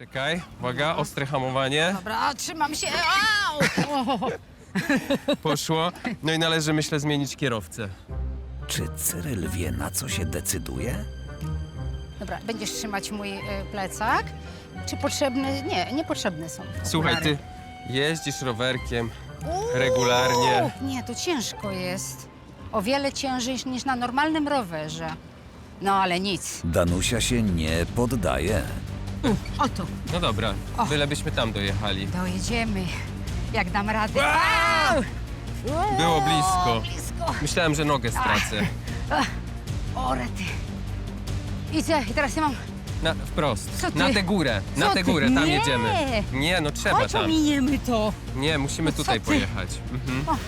Czekaj, uwaga, ostre hamowanie. Dobra, trzymam się. Au! O, Poszło. No i należy, myślę, zmienić kierowcę. Czy Cyryl wie, na co się decyduje? Dobra, będziesz trzymać mój y, plecak. Czy potrzebny? Nie, niepotrzebne są. Słuchaj, okulary. ty jeździsz rowerkiem Uuu, regularnie. Nie, to ciężko jest. O wiele ciężej niż na normalnym rowerze. No ale nic. Danusia się nie poddaje. Oto, No dobra, O. bylebyśmy tam dojechali. dojedziemy. Jak dam radę. Było blisko. blisko. Myślałem, że nogę stracę. O, rety. Idę i teraz ja mam... Na, wprost. Co ty? Na tę górę, na Co tę ty? górę, tam Nie. jedziemy. Nie, no trzeba Chodź, tam. ominiemy to. Nie, musimy No co tutaj ty? pojechać. Mhm.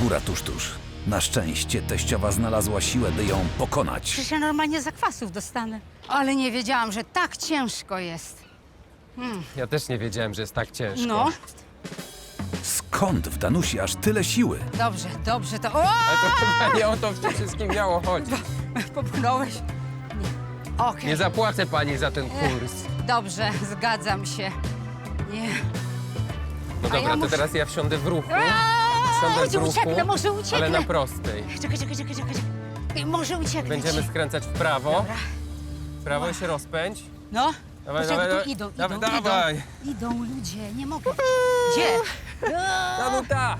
Góra tuż, tuż. Na szczęście teściowa znalazła siłę, by ją pokonać. Przecież ja normalnie zakwasów dostanę. Ale nie wiedziałam, że tak ciężko jest. Ja też nie wiedziałem, że jest tak ciężko. No, Skąd w Danusi aż tyle siły? dobrze, dobrze to... O! Ale to chyba nie o to w tym wszystkim miało chodzić. Popchnąłeś? Nie. Okej. Nie zapłacę pani za ten kurs. Dobrze, zgadzam się. Nie. No A dobra, ja to muszę- teraz ja wsiądę w ruchu. Wsiądę w ruchu, ucieknę, może ucieknę. ale na prostej. Czekaj, czekaj, czekaj, czekaj. czekaj. Może ucieknę Będziemy skręcać w prawo. Dobra. W prawo i się rozpędź. No. Dawaj, Poczekaj, dawaj, tu idą, dawaj, idą, dawaj. idą. Idą ludzie, nie mogę. Gdzie? Danuta!